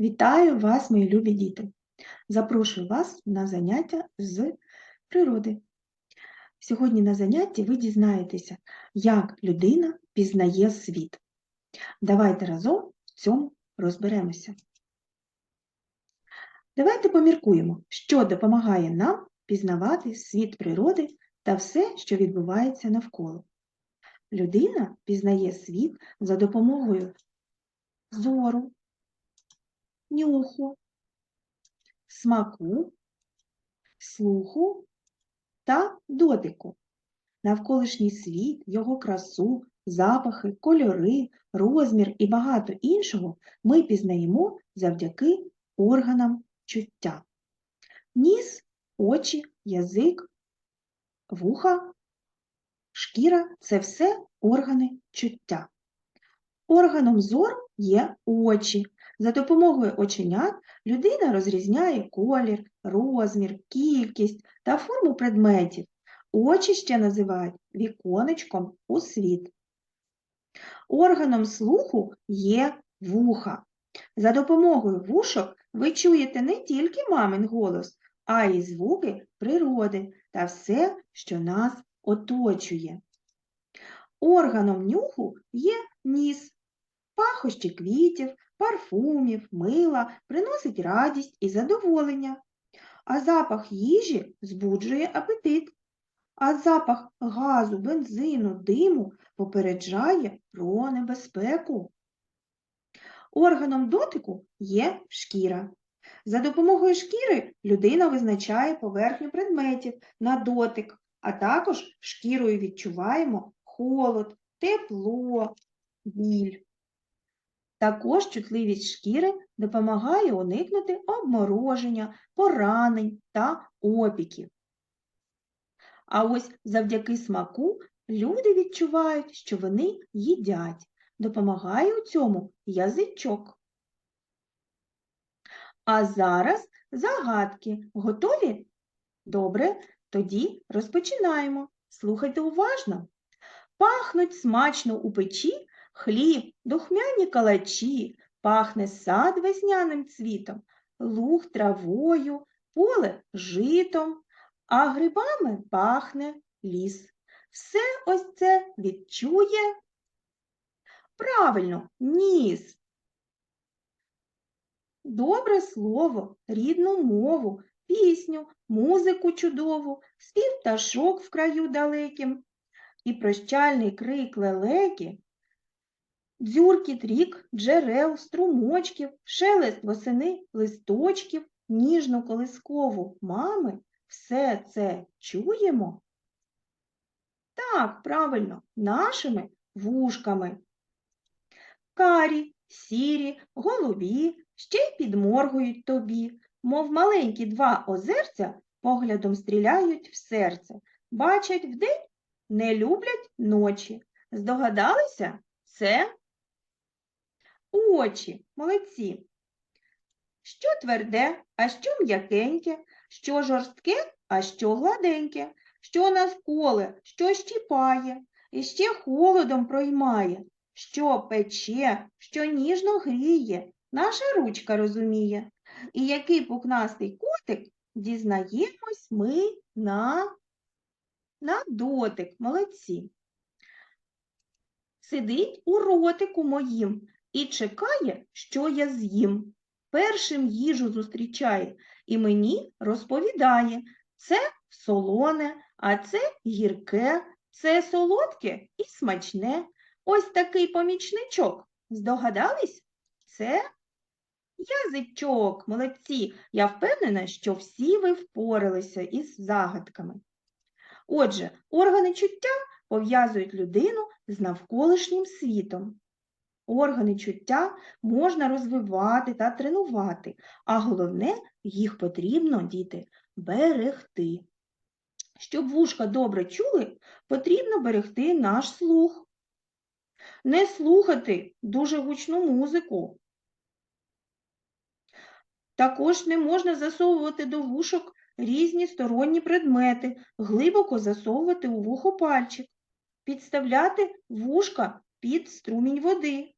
Вітаю вас, мої любі діти! Запрошую вас на заняття з природи. Сьогодні на занятті ви дізнаєтеся, як людина пізнає світ. Давайте разом в цьому розберемося. Давайте поміркуємо, що допомагає нам пізнавати світ природи та все, що відбувається навколо. Людина пізнає світ за допомогою зору, нюху, смаку, слуху та дотику. Навколишній світ, його красу, запахи, кольори, розмір і багато іншого ми пізнаємо завдяки органам чуття. Ніс, очі, язик, вуха, шкіра це все органи чуття. Органом зору є очі. За допомогою оченят людина розрізняє колір, розмір, кількість та форму предметів. Очі ще називають віконечком у світ. Органом слуху є вуха. За допомогою вушок ви чуєте не тільки мамин голос, а й звуки природи та все, що нас оточує. Органом нюху є ніс. Пахощі квітів, парфумів, мила приносить радість і задоволення, а запах їжі збуджує апетит, а запах газу, бензину, диму попереджає про небезпеку. Органом дотику є шкіра. За допомогою шкіри людина визначає поверхню предметів на дотик, а також шкірою відчуваємо холод, тепло, біль. Також чутливість шкіри допомагає уникнути обмороження, поранень та опіків. А ось завдяки смаку люди відчувають, що вони їдять. Допомагає у цьому язичок. А зараз загадки. Готові? Добре, тоді розпочинаємо. Слухайте уважно. Пахнуть смачно у печі хліб, духмяні калачі, пахне сад весняним цвітом, луг травою, поле житом, а грибами пахне ліс. Все ось це відчує правильно ніс. Добре слово, рідну мову, пісню, музику чудову, спів пташок в краю далеким і прощальний крик лелеки дзюркіт рік, джерел, струмочків, шелест восени листочків, ніжну колискову мами, все це чуємо? Так, правильно, нашими вушками. Карі, сірі, голубі, ще й підморгують тобі, мов маленькі два озерця поглядом стріляють в серце, бачать вдень, не люблять ночі. Здогадалися? Це очі, молодці. Що тверде, а що м'якеньке, що жорстке, а що гладеньке, що навколе, що щіпає, і ще холодом проймає, що пече, що ніжно гріє, наша ручка розуміє. І який пухнастий котик дізнаємось ми на, на дотик, молодці. Сидить у ротику моїм, і чекає, що я з'їм. Першим їжу зустрічає і мені розповідає це солоне, а це гірке, це солодке і смачне. Ось такий помічничок. Здогадались? Це язичок, молодці. Я впевнена, що всі ви впоралися із загадками. Отже, органи чуття пов'язують людину з навколишнім світом. Органи чуття можна розвивати та тренувати, а головне, їх потрібно, діти, берегти. Щоб вушка добре чули, потрібно берегти наш слух. Не слухати дуже гучну музику. Також не можна засовувати до вушок різні сторонні предмети, глибоко засовувати у вухо пальчик, підставляти вушка під струмінь води.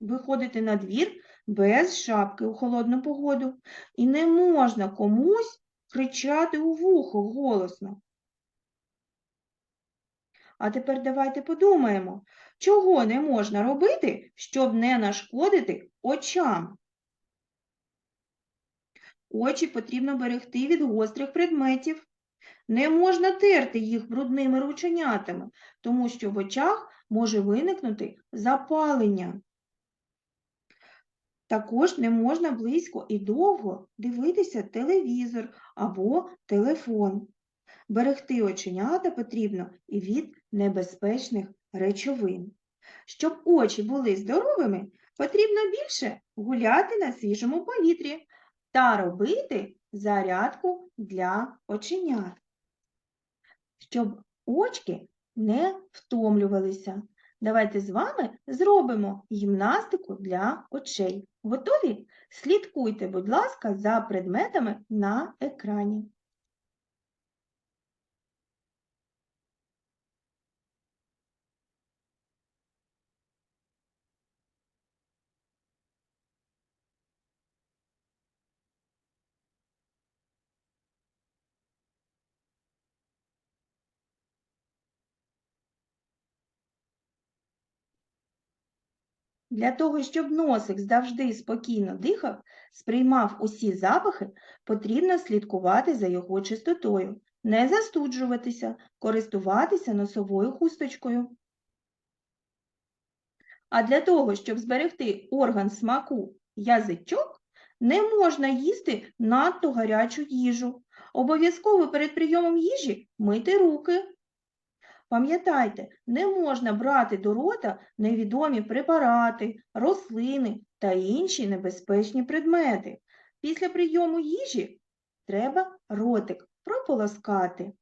Виходити на двір без шапки у холодну погоду. І не можна комусь кричати у вухо голосно. А тепер давайте подумаємо, чого не можна робити, щоб не нашкодити очам. Очі потрібно берегти від гострих предметів. Не можна терти їх брудними рученятами, тому що в очах може виникнути запалення. Також не можна близько і довго дивитися телевізор або телефон. Берегти оченята потрібно і від небезпечних речовин. Щоб очі були здоровими, потрібно більше гуляти на свіжому повітрі та робити зарядку для оченят, щоб очки не втомлювалися. Давайте з вами зробимо гімнастику для очей. Готові? Слідкуйте, будь ласка, за предметами на екрані. Для того, щоб носик завжди спокійно дихав, сприймав усі запахи, потрібно слідкувати за його чистотою, не застуджуватися, користуватися носовою хусточкою. А для того, щоб зберегти орган смаку язичок, не можна їсти надто гарячу їжу. Обов'язково перед прийомом їжі мити руки. Пам'ятайте, не можна брати до рота невідомі препарати, рослини та інші небезпечні предмети. Після прийому їжі треба ротик прополоскати.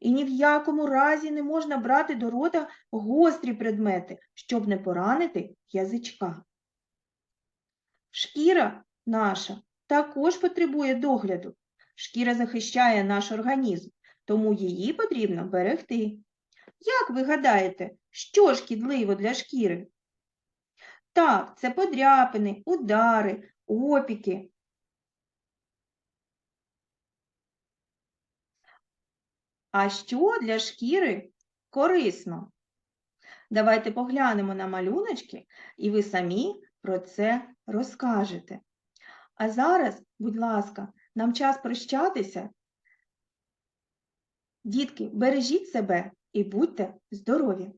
І ні в якому разі не можна брати до рота гострі предмети, щоб не поранити язичка. Шкіра наша також потребує догляду. Шкіра захищає наш організм, тому її потрібно берегти. Як ви гадаєте, що шкідливо для шкіри? Так, це подряпини, удари, опіки. А що для шкіри корисно? Давайте поглянемо на малюночки, і ви самі про це розкажете. А зараз, будь ласка, нам час прощатися. Дітки, бережіть себе і будьте здорові!